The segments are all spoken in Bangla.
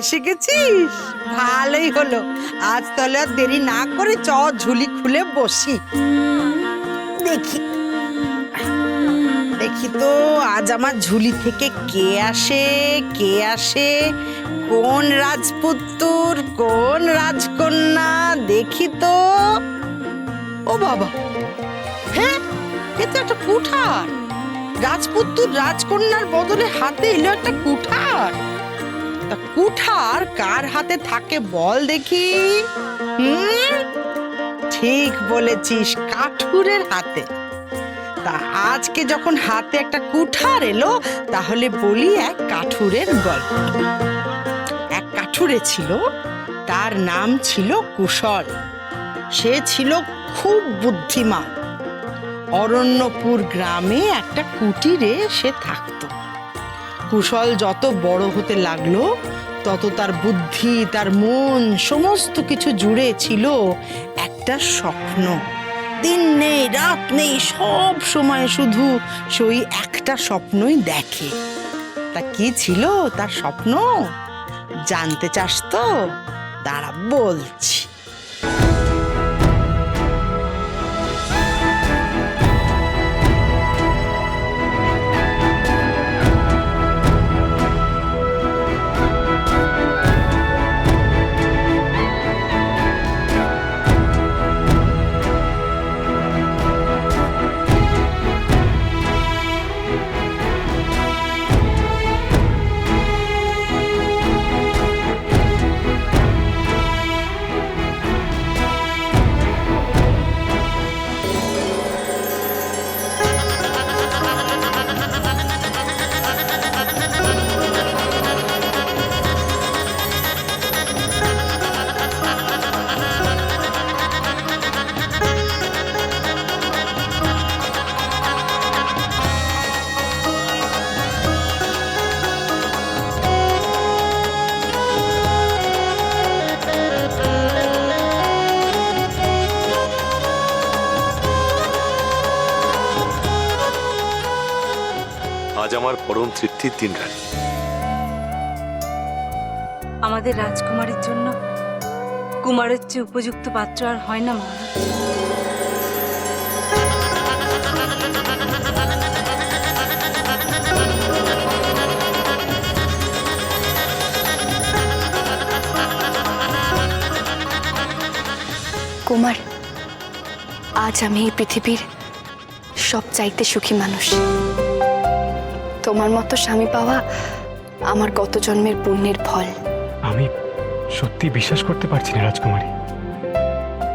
এসে গেছিস ভালোই হলো। আজ তাহলে আর দেরি না করে চ, ঝুলি খুলে বসি। দেখি। দেখি তো, আজ আমার ঝুলি থেকে কে আসে কে আসে? কোন রাজপুত্তুর, কোন রাজকন্যা? দেখি তো। ও বাবা। হ্যাঁ এ তো একটা কুঠার। রাজপুত্তুর রাজকন্যার বদলে হাতে এলো একটা কুঠার। তা কুঠার কার হাতে থাকে বল দেখি? ঠিক বলেছিস, কাঠুরের হাতে। তা আজকে যখন হাতে একটা কুঠার এলো, তাহলে বলি এক কাঠুরের গল্প। এক কাঠুরে ছিল, তার নাম ছিল কুশল। সে ছিল খুব বুদ্ধিমান। অরণ্যপুর গ্রামে একটা কুটিরে সে থাকতো। কুশল যত বড় হতে লাগল, তত তার বুদ্ধি, তার মন, সমস্ত কিছু জুড়ে ছিল একটা স্বপ্ন। দিন নেই, রাত নেই, সব সময় শুধু সেই একটা স্বপ্নই দেখে। তা কি ছিল তার স্বপ্ন? জানতে চাস তো? দাঁড়া, বলছি। তৃপ্তির দিন রানী আমাদের রাজকুমারীর জন্য কুমারের চেয়ে উপযুক্ত পাত্র আর হয় না মা কুমার আজ আমি এই পৃথিবীর সব চাইতে সুখী মানুষ। তোমার মতো স্বামী পাওয়া আমার গত জন্মের পুণ্যের ফল। আমি সত্যি বিশ্বাস করতে পারছি না রাজকুমারী।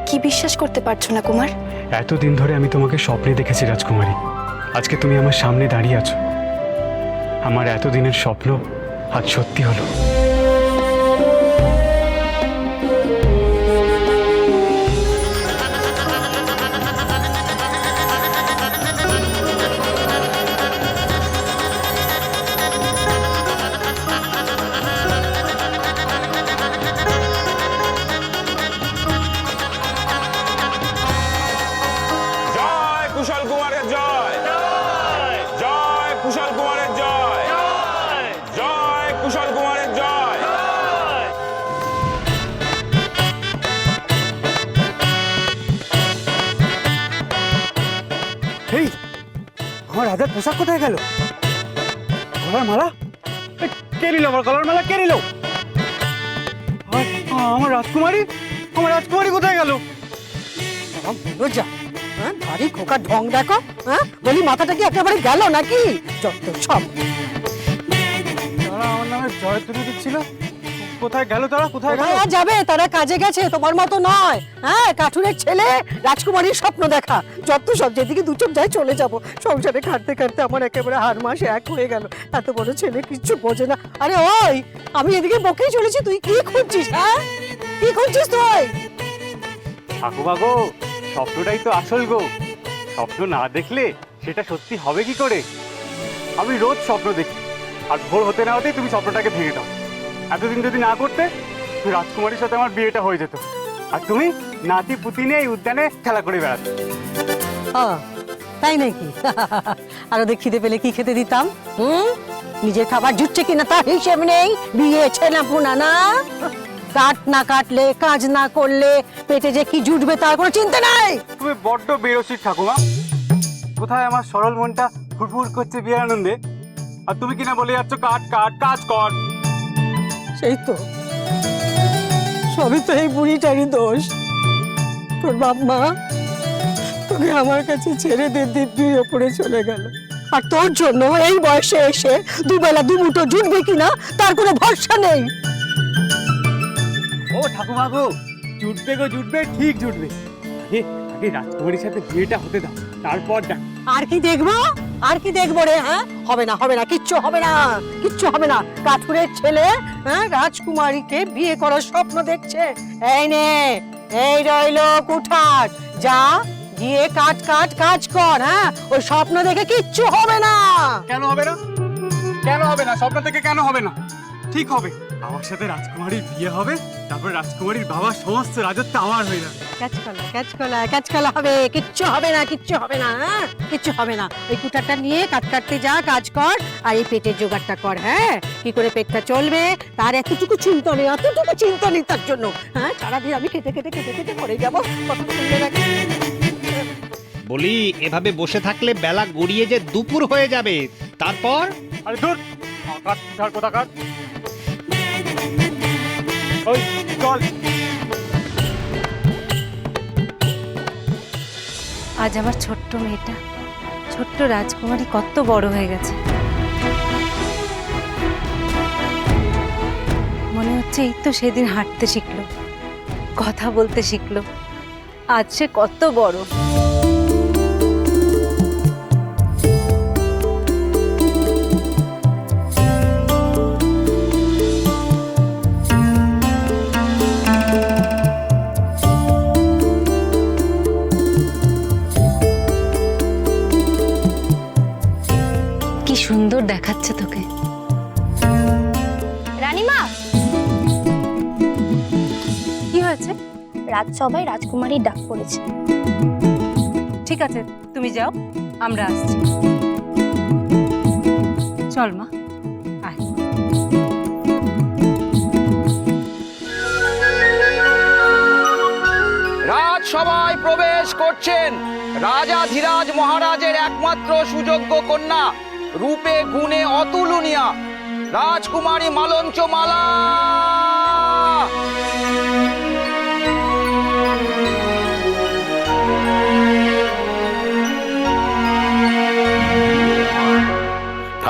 কি বিশ্বাস করতে পারছ না কুমার? এতদিন ধরে আমি তোমাকে স্বপ্নে দেখেছি রাজকুমারী। আজকে তুমি আমার সামনে দাঁড়িয়ে আছো। আমার এতদিনের স্বপ্ন আজ সত্যি হলো। গলার মালা? কে আমার গলার মালা? কে আমার রাজকুমারী? আমার রাজকুমারী কোথায় গেল? যা। হ্যাঁ ভারী খোকা ঢং দেখো হ্যাঁ? বলি, মাথাটা কি একেবারে গেল নাকি? যত সব। আমার নামে জয় তুলে দিচ্ছিল। কোথায় গেল তারা? কোথায় গেল? যাবে? তারা কাজে গেছে তোমার মতো নয়। হ্যাঁ কাঠুরের ছেলে রাজকুমারীর স্বপ্ন দেখা। যত সব যেদিকে দু চোখ যায় চলে যাব। সংসারে খাটতে খাটতে আমার একেবারে হার মাস এক হয়ে গেল। এত বড় ছেলে কিচ্ছু বোঝে না। আরে ওই আমি এদিকে বকেই চলেছি তুই কি খুঁজছিস হ্যাঁ? কি খুঁজছিস তুই? ঠাকুমা গো স্বপ্নটাই তো আসল গো। স্বপ্ন না দেখলে সেটা সত্যি হবে কি করে? আমি রোজ স্বপ্ন দেখি। আর ভোর হতে না হতেই তুমি স্বপ্নটাকে ভেঙে দাও। এতদিন যদি না করতে রাজকুমারীর সাথে আমার বিয়েটা হয়ে যেত। আর তুমি নাতি পুতি নিয়ে এই উদ্যানে খেলা করে বেড়াতে। তাই নাকি? আর ওদের খিদে পেলে কি খেতে দিতাম? হুম? নিজের খাবার জুটছে কিনা তার হিসেব নেই। বিয়ে ছেলে পুনা না? কাট না কাটলে কাজ না করলে পেটে যে কি জুটবে তার কোনো চিন্তা নাই। তুমি বড্ড বেরসিক ঠাকুমা। কোথায় আমার সরল মনটা ফুরফুর করছে বিয়ের আনন্দে? আর তুমি কিনা বলে যাচ্ছ কাট কাট কাজ কর। সেই তো। সবই তো এই বুড়িটারই দোষ। তোর বাপ মা তোকে আমার কাছে ছেড়ে দিয়ে দিব্যির ওপরে চলে গেল। আর তোর জন্য এই বয়সে এসে দুবেলা দুমুঠো জুটবে কিনা তার কোনো ভরসা নেই। ও ঠাকুমা গো জুটবে গো জুটবে ঠিক জুটবে আগে রাজকুমারীর সাথে বিয়েটা হতে দাও তারপর দেখ আর কি দেখব? আর কি দেখব রে হ্যাঁ? হবে না হবে না, কিচ্ছু হবে না, কিচ্ছু হবে না। কাঠুরের ছেলে হ্যাঁ রাজকুমারীকে বিয়ে করার স্বপ্ন দেখছে। এই নে, এই রইল কুঠার। যা, গিয়ে কাট কাট, কাজ কর হ্যাঁ? ওই স্বপ্ন দেখে কিচ্ছু হবে না। কেন হবে না? কেন হবে না? স্বপ্ন থেকে কেন হবে না? ঠিক হবে। আমার সাথে রাজকুমারীর বিয়ে হবে তারপর রাজকুমারীর বাবার সমস্ত রাজত্ব আমার হয়ে যাবে। ক্যাচকলা ক্যাচকলা ক্যাচকলা হবে। কিচ্ছু হবে না কিচ্ছু হবে না হ্যাঁ? কিচ্ছু হবে না। ওই কুঠারটা নিয়ে কাট কাটতে যা কাজ কর আর এই পেটের জোগাড়টা কর হ্যাঁ? কি করে পেটটা চলবে? তার এতটুকু চিন্তা নেই এতটুকু চিন্তা নেই তার জন্য হ্যাঁ? সারাদিন আমি খেতে খেতে খেতে খেতে মরে যাব। কত সুন্দর লাগে বলি এভাবে বসে থাকলে বেলা গড়িয়ে যে দুপুর হয়ে যাবে। তারপর? আরে দূর আকাশ ছাড় কোথাকার? আজ আমার ছোট্ট মেয়েটা। ছোট্ট রাজকুমারী কত বড় হয়ে গেছে। মনে হচ্ছে এই তো সেদিন হাঁটতে শিখলো, কথা বলতে শিখলো। আজ সে কত বড়। রাজসভায় রাজকুমারীর ডাক পড়েছে। ঠিক আছে তুমি যাও আমরা আসছি। চল মা আয়। রাজসভায় প্রবেশ করছেন রাজা ধীরাজ মহারাজের একমাত্র সুযোগ্য কন্যা রূপে গুণে অতুলনীয়া রাজকুমারী মালঞ্চ মালা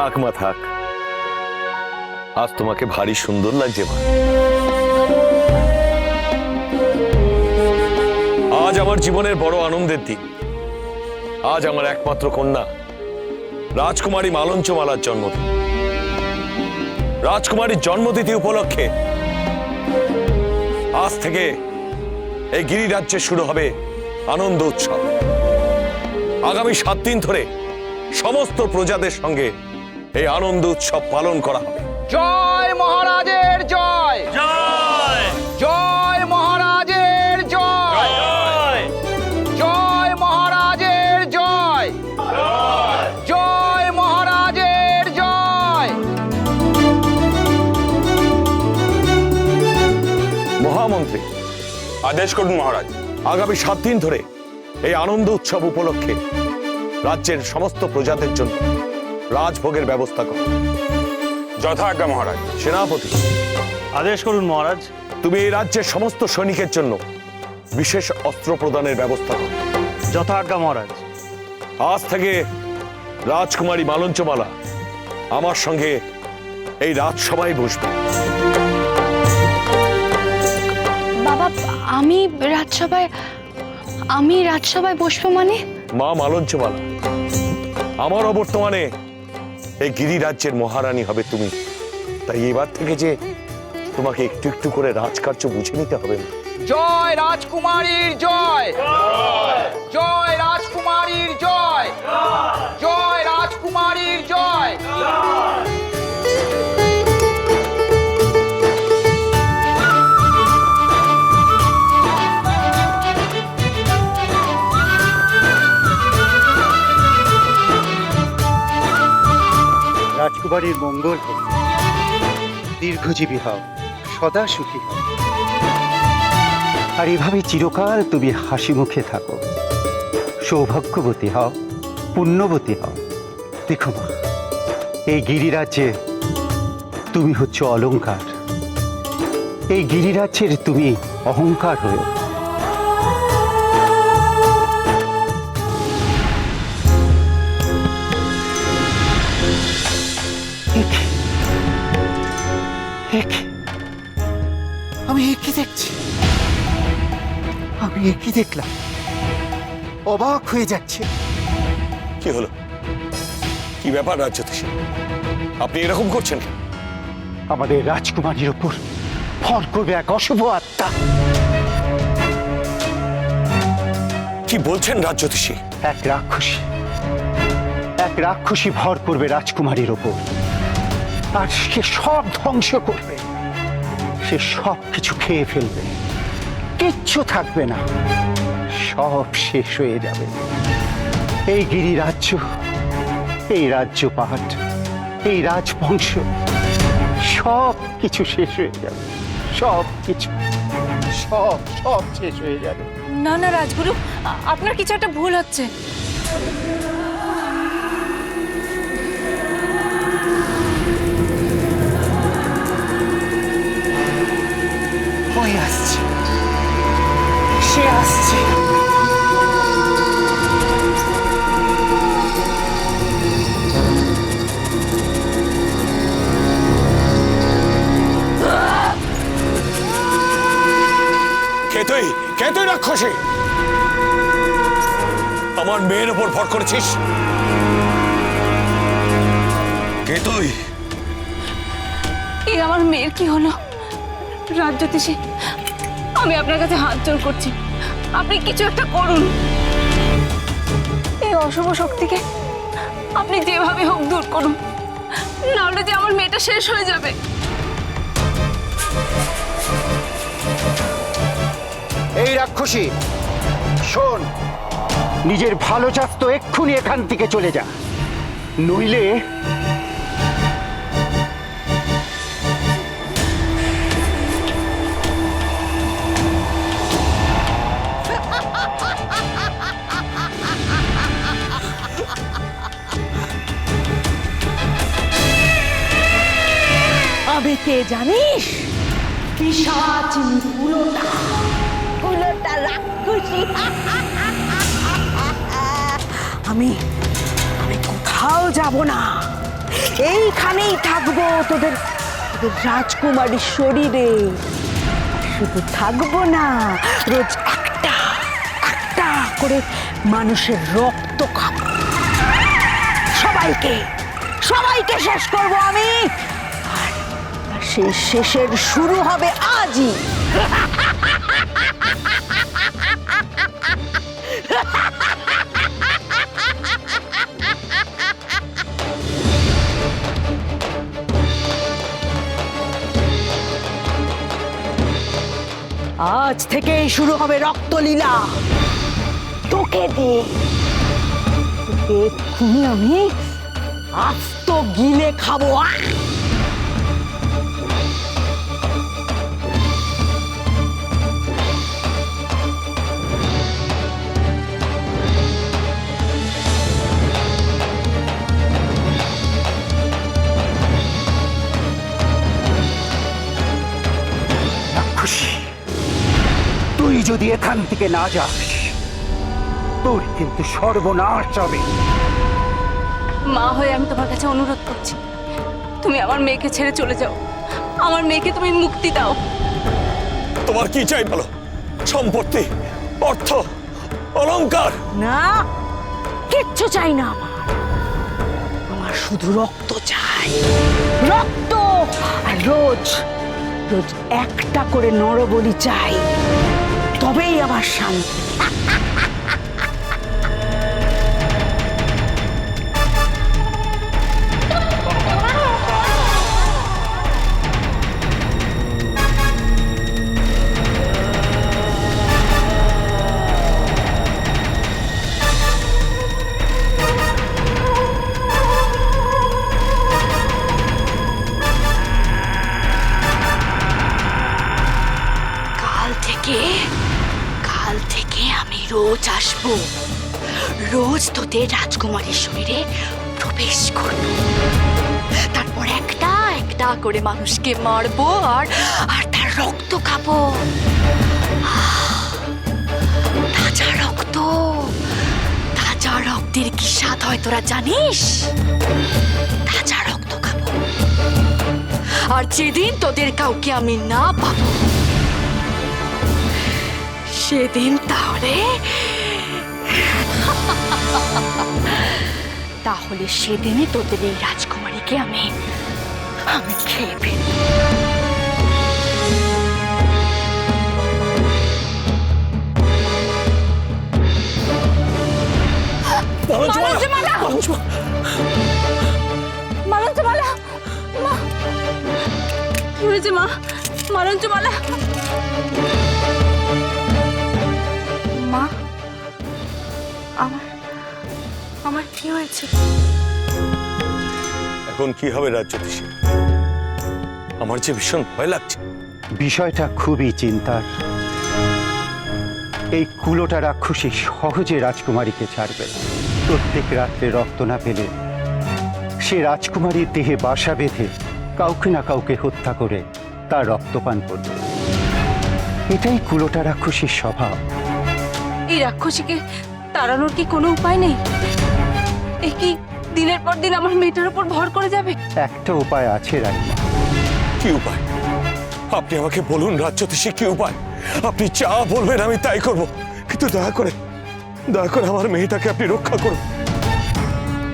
থাক মা থাক। আজ তোমাকে ভারী সুন্দর লাগছে মা। আজ আমার জীবনের বড় আনন্দের দিন। আজ আমার একমাত্র কন্যা, রাজকুমারী মালঞ্চমালার জন্মদিন। রাজকুমারীর জন্মতিথি উপলক্ষে আজ থেকে এই গিরিরাজ্যে শুরু হবে আনন্দ উৎসব। আগামী সাত দিন ধরে সমস্ত প্রজাদের সঙ্গে এই আনন্দ উৎসব পালন করা হবে। জয় মহারাজের জয়। জয়। জয় মহারাজের জয়। জয়। মহারাজের জয়। জয় মহারাজের জয়। মহামন্ত্রী আদেশ করুন মহারাজ আগামী সাত দিন ধরে এই আনন্দ উৎসব উপলক্ষে রাজ্যের সমস্ত প্রজাদের জন্য রাজভোগের ব্যবস্থা কর। যথাজ্ঞা মহারাজ। সেনাপতি আদেশ করুন মহারাজ। তুমি এই রাজ্যের সমস্ত সৈনিকের জন্য বিশেষ অস্ত্র প্রদানের ব্যবস্থা করো। যথাজ্ঞা মহারাজ। আজ থেকে রাজকুমারী মালঞ্চমালা আমার সঙ্গে এই রাজসভায় বসবে। বাবা আমি রাজসভায় আমি রাজসভায় বসবো মানে? মা মালঞ্চমালা আমার অবর্তমানে এই গিরিরাজ্যের মহারানী হবে তুমি। তাই এবার থেকে যে তোমাকে একটু একটু করে রাজকার্য বুঝে নিতে হবে না। জয় রাজকুমারীর জয়। জয় রাজকুমারীর জয়। জয় রাজকুমারীর জয়। রাজকুমারীর মঙ্গল হোক। দীর্ঘজীবী হও, সদা সুখী হও। আর এভাবে চিরকাল তুমি হাসি মুখে থাকো। সৌভাগ্যবতী হও, পুণ্যবতী হও। দেখো মা, এই গিরিরাজ্যে তুমি হচ্ছে অলংকার এই গিরিরাজ্যের তুমি অহংকার হয়ে আমি একই দেখলাম? অবাক হয়ে যাচ্ছে। কি হলো? কি ব্যাপার রাজ্যতীশ আপনি এরকম করছেন কেন? আমাদের রাজকুমারীর ওপর ফল করবে এক অশুভ আত্মা। কি বলছেন রাজ্যতীষী এক রাক্ষসী। এক রাক্ষসী ভর করবে রাজকুমারীর ওপর আর সে সব ধ্বংস করবে। সে সব কিছু খেয়ে ফেলবে। কিচ্ছু থাকবে না। সব শেষ হয়ে যাবে। এই গিরি রাজ্য এই রাজ্য পাহাড় এই রাজবংশ সব কিছু শেষ হয়ে যাবে। সব কিছু সব সব শেষ হয়ে যাবে। না না রাজগুরু আপনার কিছু একটা ভুল হচ্ছে। হয়ে আসছে। সে আসছে কে তুই? কে তুই রাক্ষসী? আমার মেয়ের ওপর ভর করেছিস? কে তুই? এই আমার মেয়ের কি হলো? রাজ্যতীষী আমি আপনার কাছে হাত জোর করছি। আপনি কিছু একটা করুন। এই অশুভ শক্তিকে আপনি যেভাবে হোক দূর করুন। নাহলে যে আমার মেয়েটা শেষ হয়ে যাবে। এই রাক্ষসী, শোন, নিজের ভালো চাস তো এক্ষুনি এখান থেকে চলে যা। নইলে কে জানিস? আমি আমি কোথাও যাব না। এইখানেই থাকব তোদের তোদের রাজকুমারীর শরীরে। শুধু থাকব না, রোজ একটা একটা করে মানুষের রক্ত খাব। সবাইকে সবাইকে শেষ করব আমি। সেই শেষের শুরু হবে আজই। আজ থেকেই শুরু হবে রক্তলীলা। তোকে দিয়ে আমি আস্ত গিলে খাব। আহ! যদি এখান থেকে না যাস। তোর কিন্তু সর্বনাশ হবে। মা হয়ে আমি তোমার কাছে অনুরোধ করছি। তুমি আমার মেয়েকে ছেড়ে চলে যাও। আমার মেয়েকে তুমি মুক্তি দাও। তোমার কি চাই বলো? সম্পত্তি অর্থ অলংকার? না কিচ্ছু চাই না আমার। আমার শুধু রক্ত চাই। রক্ত! আর রোজ রোজ একটা করে নরবলি চাই। তবেই আমার শান্তি। রোজ আসব। রোজ তোদের রাজকুমারীর শরীরে প্রবেশ করব। তারপর একটা একটা করে মানুষকে মারবো আর আর তার রক্ত খাব। তাজা রক্ত। তাজা রক্তের কি স্বাদ হয় তোরা জানিস? তাজা রক্ত খাব। আর যেদিন তোদের কাউকে আমি না পাবো, সেদিন তাহলে তাহলে সেদিনই তোদের এই রাজকুমারীকে আমি আমি খেয়ে ফেলব মালঞ্চমালা মা! মা! মালঞ্চমালা মা আমার আমার কি হয়েছে? এখন কি হবে রাজ্যতীষী আমার যে ভীষণ ভয় লাগছে। বিষয়টা খুবই চিন্তার। এই কুলোটা রাক্ষসী সহজে রাজকুমারীকে ছাড়বে না। প্রত্যেক রাত্রে রক্ত না পেলে সে রাজকুমারীর দেহে বাসা বেঁধে কাউকে না কাউকে হত্যা করে তার রক্তপান করবে। এটাই কুলোটা রাক্ষসীর স্বভাব। এই রাক্ষসীকে তাড়ানোর কি কোনো উপায় নেই? এই কি দিনের পর দিন আমার মেয়েটার উপর ভর করে যাবে? একটা উপায় আছে রানীমা কি উপায়? আপনি আমাকে বলুন রাজ্যতীষী কি উপায়? আপনি যা বলবেন আমি তাই করব। কিন্তু দয়া করে দয়া করে আমার মেয়েটাকে আপনি রক্ষা করুন।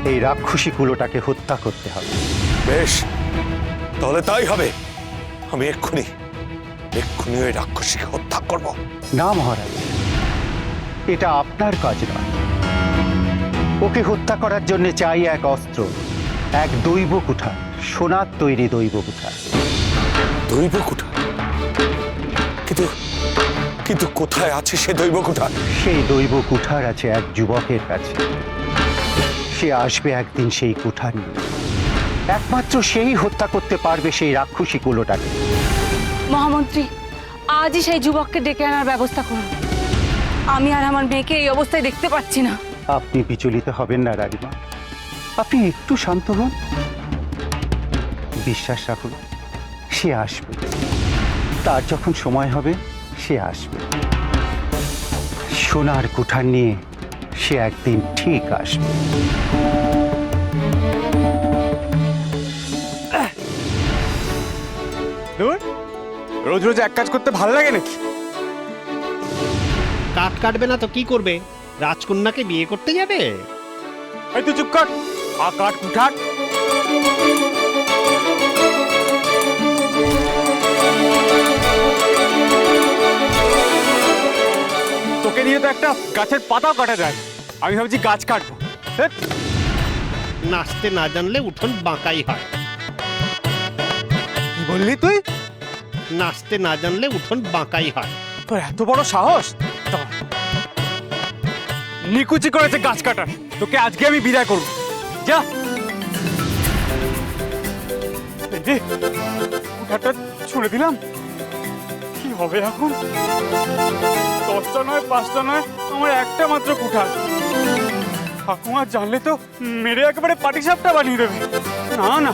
এই রাক্ষসী কুলোটাকে হত্যা করতে হবে। বেশ তাহলে তাই হবে। আমি এক্ষুনি এক্ষুনি ওই রাক্ষসীকে হত্যা করব। না মহারাজ। এটা আপনার কাজ নয়। ওকে হত্যা করার জন্য চাই এক অস্ত্র এক দৈব কুঠা সোনার তৈরি দৈব কুঠা। দৈব কুঠা? কিন্তু কিন্তু কোথায় আছে সে দৈব কুঠা? সেই দৈব কুঠার আছে এক যুবকের কাছে। সে আসবে একদিন সেই কুঠা নিয়ে। একমাত্র সেই হত্যা করতে পারবে সেই রাক্ষসী কুলোটাকে। মহামন্ত্রী আজই সেই যুবককে ডেকে আনার ব্যবস্থা করুন। আমি আর আমার মেয়েকে এই অবস্থায় দেখতে পাচ্ছি না। আপনি বিচলিত হবেন না রানীমা। আপনি একটু শান্ত হন। বিশ্বাস রাখুন সে আসবে। তার যখন সময় হবে সে আসবে। সোনার কুঠার নিয়ে সে একদিন ঠিক আসবে। রোজ রোজ এক কাজ করতে ভালো লাগে নাকি? কাঠ কাটবে না তো কি করবে? রাজকন্যাকে বিয়ে করতে যাবে? এই তুই চুপ কর। আ কাঠ কুঠার তোকে নিয়ে তো একটা গাছের পাতাও কাটা যায়। আমি ভাবছি গাছ কাটবো। নাচতে না জানলে উঠোন বাঁকাই হয়। কি বললি তুই? নাচতে না জানলে উঠোন বাঁকাই হয়। তোর এত বড় সাহস? দাঁড়া। নিকুচি করেছে গাছ কাটার। তোকে আজকে আমি বিদায় করব। যা, কুঠারটা ছুঁড়ে দিলাম। কি হবে এখন? দশটা নয়, পাঁচটা নয়, আমার একটা মাত্র কুঠার। ঠাকুমা জানলে তো মেরে একেবারে পাটিসাপটা বানিয়ে দেবে। না না,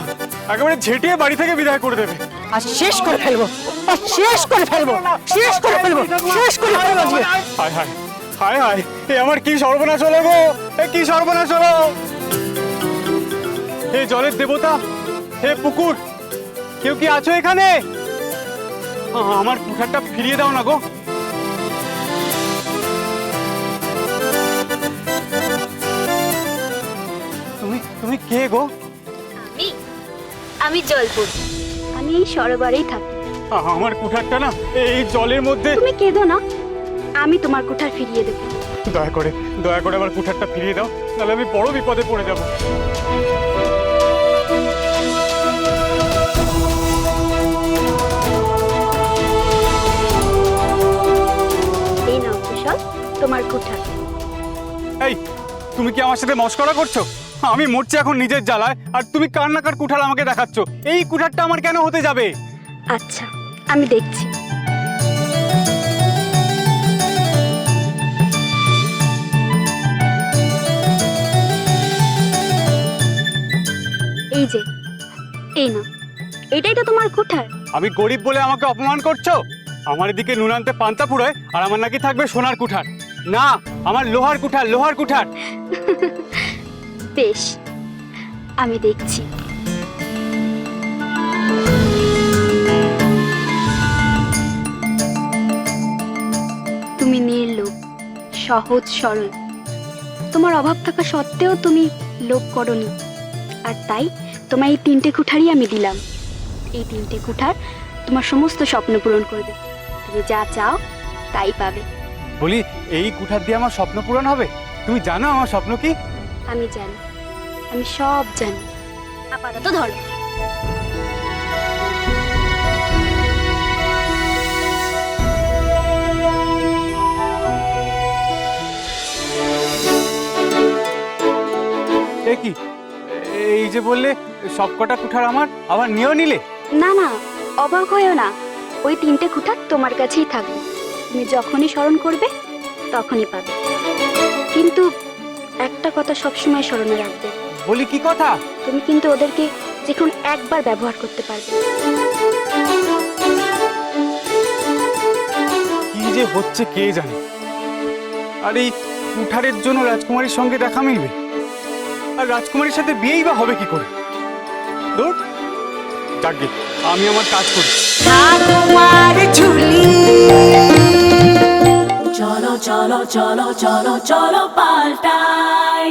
একেবারে ঝেঁটিয়ে বাড়ি থেকে বিদায় করে দেবে। আর শেষ করে ফেলব। আর শেষ করে ফেলব। শেষ করে ফেলব। শেষ করে ফেলব আজকে। হায় হায় হায় হায় এ আমার কি সর্বনাশ হলো গো? এ কি সর্বনাশ হলো? হে জলের দেবতা হে পুকুর কেউ কি আছো এখানে? আমার কুঠারটা ফিরিয়ে দাও না গো। তুমি তুমি কে গো? আমি আমি জলপুর। আমি এই সরোবরেই থাকি। আমার কুঠারটা না এই জলের মধ্যে তুমি কেঁদো না আমি তোমার কোঠার ফিরিয়ে দেবো। দয়া করে দয়া করে আমার কুঠারটা ফিরিয়ে দাও নাহলে আমি বড় বিপদে পড়ে যাব। এই নাও কুশল তোমার কোঠার। এই তুমি কি আমার সাথে মস্করা করছ? আমি মরছি এখন নিজের জ্বালায় আর তুমি কান্নাকার কুঠার আমাকে দেখাচ্ছ। এই কুঠারটা আমার কেন হতে যাবে? আচ্ছা আমি দেখছি। এই যে এই না এটাই তো তোমার কুঠার। আমি গরিব বলে আমাকে অপমান করছ? আমার এদিকে নুনান্তে পান্তা পুরায় আর আমার নাকি থাকবে সোনার কুঠার। না আমার লোহার কুঠার লোহার কুঠার। বেশ আমি দেখছি। তুমি নির্লোভ সহজ সরল। তোমার অভাব থাকা সত্ত্বেও তুমি লোভ করনি। আর তাই তোমার এই তিনটে কুঠারই আমি দিলাম। এই তিনটে কুঠার তোমার সমস্ত স্বপ্ন পূরণ করবে। তুমি যা চাও তাই পাবে। বলি এই কুঠার দিয়ে আমার স্বপ্ন পূরণ হবে? তুমি জানো আমার স্বপ্ন কি? আমি জানি। আমি সব জানি। আপাতত ধরো। এ কি? এই যে বললে সবকটা কুঠার আমার আবার নিয়েও নিলে? না না অবাক হয়েও না। ওই তিনটে কুঠার তোমার কাছেই থাকবে। তুমি যখনই স্মরণ করবে তখনই পাবে। কিন্তু একটা কথা সবসময় স্মরণে রাখবে। বলি কি কথা? তুমি কিন্তু ওদেরকে যে কোনো একবার ব্যবহার করতে পারবে। কি যে হচ্ছে কে জানে? আর এই কুঠারের জন্য রাজকুমারীর সঙ্গে দেখা মিলবে? আর রাজকুমারীর সাথে বিয়েই বা হবে কি করে? দূর যাকগে আমি আমার কাজ করি। চলো চলো চলো চলো চলো পাল্টাই।